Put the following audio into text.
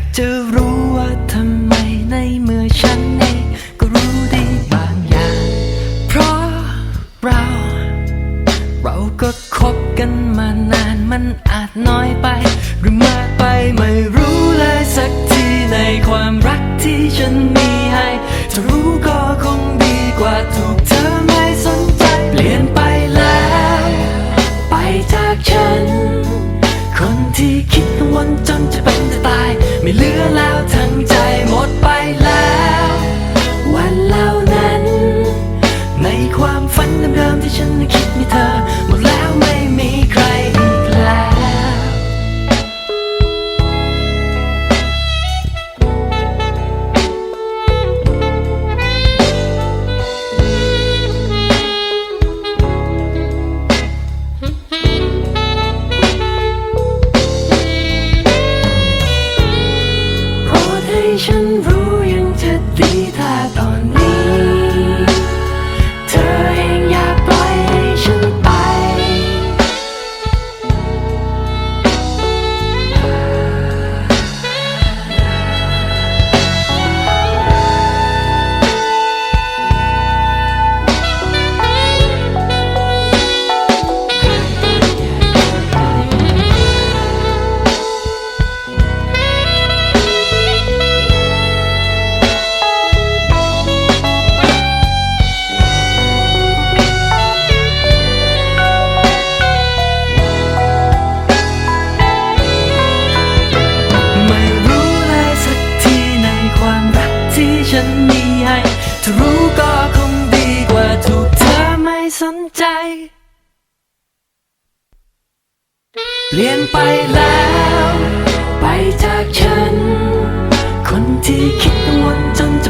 ากจะรู้ว่าทำไมในเมื่อฉันเองก็รู้ดีบางอย่าง เพราะเรา เราก็คบกันมานานมันอาจน้อยไป หรือมากไปไม่รู้เลยสักทีในความรักที่ฉันมีให้จะรู้ 累了。Asian ใจ เปลี่ยนไปแล้ว ไปจากฉัน คนที่คิดกังวลจนจะ